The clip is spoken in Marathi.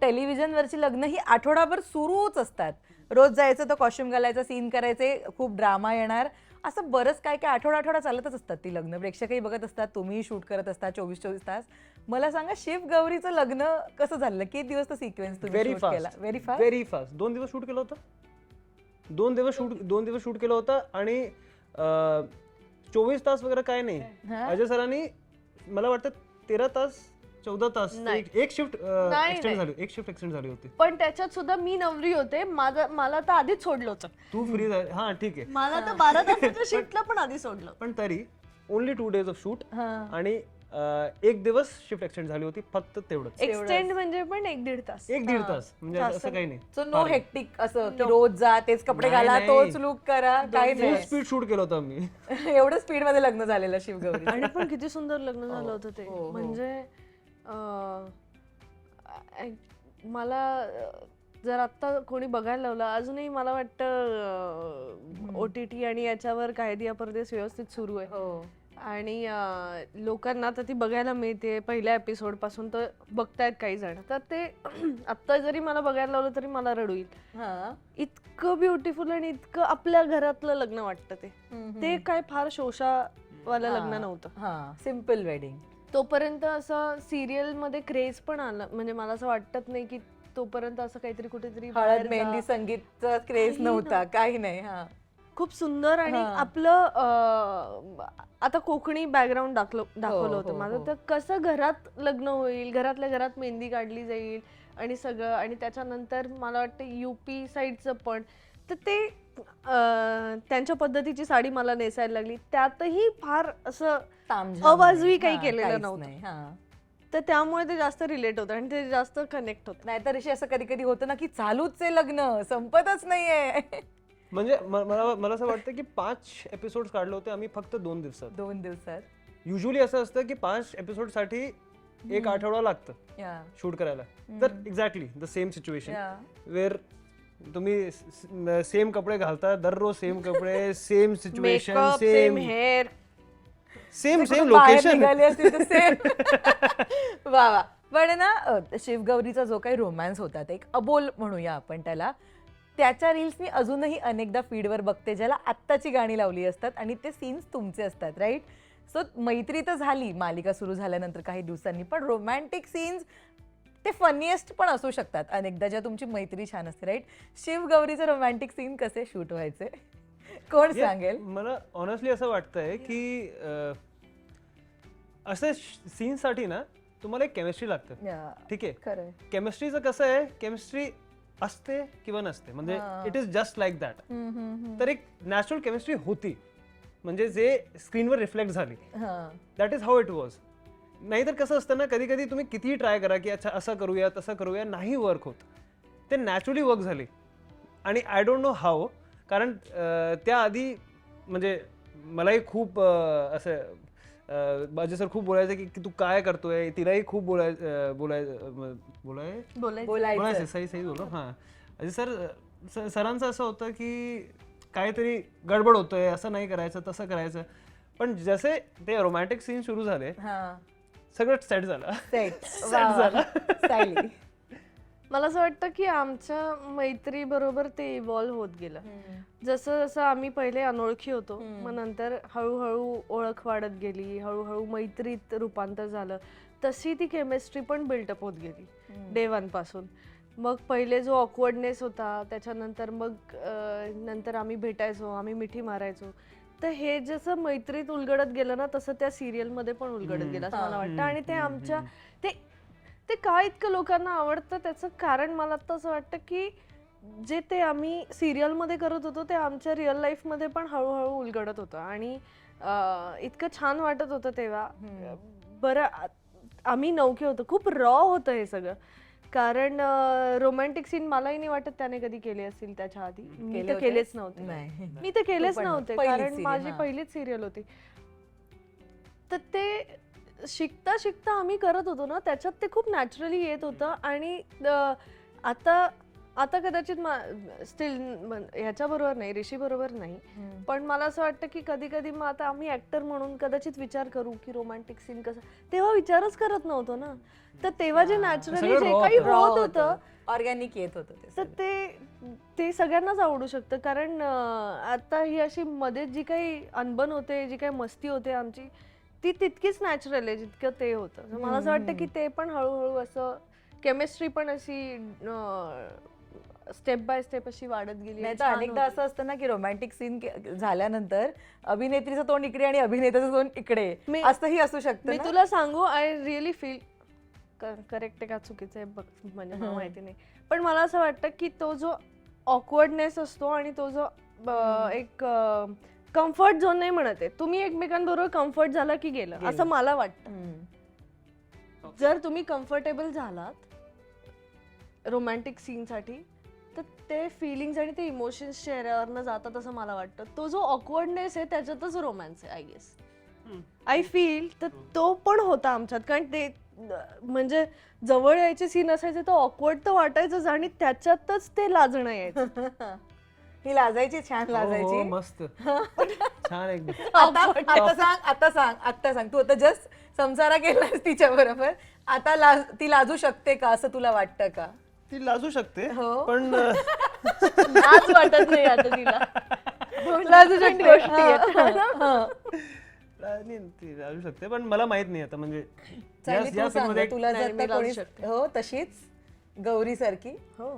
टेलिव्हिजनवरची लग्न ही आठवडाभर सुरूच असतात. रोज जायचं तर कॉस्ट्युम घालायचं सीन करायचे खूप ड्रामा येणार. असं बरंच काय काय आठवडा आठवडा चालतच असतात ती लग्न. प्रेक्षकही बघत असतात तुम्ही शूट करत असता चोवीस चोवीस तास. मला सांगा शिव गौरीचं लग्न कसं झालं? किती दिवस तो सिक्वेन्स तुम्ही व्हेरी shoot केला? Fast very fast very fast दोन दिवस शूट केलं होतं? दोन दिवस शूट दोन दिवस शूट केलं होतं आणि चोवीस तास वगैरे काय नाही. हा? अजय सरांनी मला वाटतं तेरा तास चौदा तास नाही. एक- एक शिफ्ट नाही, एक्सटेंड नाही. झाली एक शिफ्ट एक्सटेंड झाली होती. पण त्याच्यात सुद्धा मी नवरी होते माझं मला तर आधीच सोडलं होतं. तू फ्री झाली. हा ठीक आहे. मला तर बारा तासाच्या शिफ्टला पण आधी सोडलं. पण तरी only two days of shoot हा. आणि अं, एक दिवस शिफ्ट एक्सटेंड झाली होती फक्त तेवढंच. एक्सटेंड म्हणजे पण एक दीड तास. एक दीड तास म्हणजे असं काही नाही. सो नो हेक्टिक असं की रोज जा तेच कपडे नाही, घाला नाही. तोच लुक करा काही फुल नाही स्पीड शूट केलं होतं आम्ही. एवढं स्पीडमध्ये लग्न झालेलं शिवगौरी. आणि पण किती सुंदर लग्न झालं होतं ते. हो, हो. म्हणजे मला जर आत्ता कोणी बघायला लावलं अजूनही मला वाटतं ओ टी टी आणि याच्यावर कायदिया परदेश व्यवस्थित सुरू आहे. हो. आणि लोकांना तर ती बघायला मिळते. पहिल्या एपिसोडपासून तर बघतायत काही जण. तर ते आत्ता जरी मला बघायला लावलं तरी मला रडू येईल इतकं ब्युटिफुल आणि इतकं आपल्या घरातलं लग्न वाटतं ते. ते काय फार शोषावालं. लग्न नव्हतं. सिंपल वेडिंग तोपर्यंत असं सिरियलमध्ये क्रेज पण आलं म्हणजे मला असं वाटत नाही की तोपर्यंत असं काहीतरी कुठेतरी हळद. मेहंदी संगीतचा क्रेज नव्हता. काही नाही हा खूप सुंदर आणि हा. आपलं आता कोकणी बॅकग्राऊंड दाखलं दाखवलं हो, होतं हो. माझं तर कसं घरात लग्न होईल घरातल्या घरात मेहंदी काढली जाईल आणि सगळं आणि त्याच्यानंतर मला वाटतं युपी साईडचं पण तर ते त्यांच्या पद्धतीची साडी मला नेसायला लागली. त्यातही फार असं अवाजवी. काही केलेलं नव्हतं. नाही, हा. तर त्यामुळे ते जास्त रिलेट होतं आणि ते जास्त कनेक्ट होतं. नाहीतर अशी असं कधी कधी होतं ना की चालूच आहे लग्न संपतच नाहीये. म्हणजे मला मला असं वाटतं की पाच एपिसोड काढले होते आम्ही फक्त दोन दिवसात. दोन दिवसात. युजली असं असतं की पाच एपिसोडसाठी एक आठवडा लागतं या. शूट करायला. तर exactly the same situation where तुम्ही सेम कपडे घालता दररोज सेम कपडे same situation makeup same same hair same same location निघाली असती तर same. वा वा. पण ना अ, शिवगौरीचा जो काही रोमॅन्स होता ते एक अबोल म्हणूया आपण त्याला. त्याच्या रील्स मी अजूनही अनेकदा फीडवर बघते ज्याला आत्ताची गाणी लावली असतात आणि ते सीन्स तुमचे असतात राईट सो मैत्री तर झाली मालिका सुरू झाल्यानंतर काही दिवसांनी पण रोमॅन्टिक सीन्स ते फनिएस्ट पण असू शकतात. अनेकदा जेव्हा तुमची मैत्री छान असते राईट शिवगौरीचे रोमॅन्टिक सीन कसे शूट व्हायचे? कोण सांगेल? मला ऑनेस्टली असं वाटतंय की अं, असे सीन्ससाठी ना तुम्हाला एक केमिस्ट्री लागतं. ठीक आहे? खरंय. केमिस्ट्रीचं कसं आहे केमिस्ट्री असते किंवा नसते. म्हणजे हा. It is just like that hmm, hmm, hmm. तर एक नॅचरल केमिस्ट्री होती. म्हणजे जे स्क्रीनवर रिफ्लेक्ट झाली. हा. That is how it was नाहीतर कसं असतं ना कधी कधी तुम्ही कितीही ट्राय करा की अच्छा असं करूया तसं करूया नाही वर्क होत. ते नॅचरली वर्क झाली. आणि आय डोंट नो हाऊ कारण त्याआधी म्हणजे मलाही खूप असं बाजे सर खूप बोलायचं की की तू काय करतोय? तिलाही खूप बोलाय बोलाय बोलाय बोलायचं. सही सही बोलो हां. अजय सर सरांचं असं होतं की काहीतरी गडबड होतोय असं नाही करायचं तसं करायचं. पण जसे ते रोमॅन्टिक सीन सुरू झाले हा. सगळं सेट झालं. सेट Set झालं. मला असं वाटतं की आमच्या मैत्री बरोबर ते इव्हॉल्व्ह होत गेलं. जसं जसं आम्ही पहिले अनोळखी होतो हम्म. मग नंतर हळूहळू ओळख वाढत गेली हळूहळू मैत्रीत रूपांतर झालं. तशी ती केमिस्ट्री पण बिल्टअप होत गेली डे वनपासून. मग पहिले जो ऑकवर्डनेस होता त्याच्यानंतर मग अं, नंतर आम्ही भेटायचो आम्ही मिठी मारायचो. तर हे जसं मैत्रीत उलगडत गेलं ना तसं त्या सिरियलमध्ये पण उलगडत. गेलं असं. मला वाटतं आणि ते आमच्या. ते ते का इतकं लोकांना आवडतं त्याचं कारण मला तर असं वाटतं की जे ते आम्ही सिरियलमध्ये करत होतो ते आमच्या रिअल लाईफमध्ये पण हळूहळू उलगडत होतं आणि इतकं छान वाटत होतं तेव्हा. बरं आम्ही नौके होतो खूप रॉ होतं हे सगळं कारण रोमॅन्टिक सीन मलाही नाही वाटत त्याने कधी केले असतील त्याच्या आधी मी केले तर होते? केलेच नव्हते नाही मी तर केलेच पण नव्हते पहिलीच कारण serial, माझी हा. पहिलीच सिरियल होती तर ते शिकता शिकता आम्ही करत होतो ना त्याच्यात ते खूप नॅचरली येत होतं आणि अं, आता आता कदाचित स्टील ह्याच्या बरोबर नाही ऋषी बरोबर नाही पण मला असं वाटतं की कधी कधी मग आता आम्ही ऍक्टर म्हणून कदाचित विचार करू की रोमॅन्टिक सीन कसं. तेव्हा विचारच करत नव्हतो ना. तर तेव्हा जे नॅचरली जे काही होतं. होत ऑर्गॅनिक येत होतं ते तर. ते ते सगळ्यांनाच आवडू शकतं. कारण आता ही अशी मध्ये जी काही अनबन होते जी काही मस्ती होते आमची ती तितकीच नॅचरल आहे जितकं ते होतं. मला असं वाटतं की ते पण हळूहळू असं केमिस्ट्री पण अशी स्टेप बाय स्टेप अशी वाढत गेली नाही तर अनेकदा. असं असतं ना की रोमॅन्टिक सीन झाल्यानंतर अभिनेत्रीचं तोंड इकडे आणि अभिनेत्याचं तोंड इकडे असंही असू शकतं मी? तुला सांगू आय रिअली फील करेक्ट आहे का चुकीचं आहे बघ म्हणजे. माहिती नाही पण मला असं वाटतं की तो जो ऑकवर्डनेस असतो आणि तो जो एक कम्फर्ट झोन नाही म्हणत आहे तुम्ही एकमेकांबरोबर कम्फर्ट झाला की गेलं. असं मला वाटतं. जर तुम्ही कम्फर्टेबल झालात रोमॅन्टिक सीनसाठी तर ते फिलिंग्स आणि ते इमोशन्स चेहऱ्यावरनं जातात असं मला वाटतं. तो जो ऑकवर्डनेस आहे त्याच्यातच रोमॅन्स आहे आय गेस आय फील तर तो पण होता आमच्यात. कारण ते म्हणजे जवळ यायचे सीन असायचे तर ऑकवर्ड तर वाटायचंच आणि त्याच्यातच ते लाजणं यायचं. ही लाजायची छान हो, हो, लाजायची. मस्त. छान एकदम. आता आता सांग आता सांग आता सांग. तू आता जस्ट संसारा केलास तिच्या बरोबर आता लाज ती लाजू शकते का असं तुला वाटतं का? ती लाजू शकते हो. पण अं, आज वाटत नाही आता तिला लाजू शकते गोष्टी आहेत. नाही, ती लाजू शकते पण मला माहीत नाही आता म्हणजे चालेल, या- सांग तुला नाही, जर मी का लाजू कोणी शकते. हो तशीच गौरी सारखी हो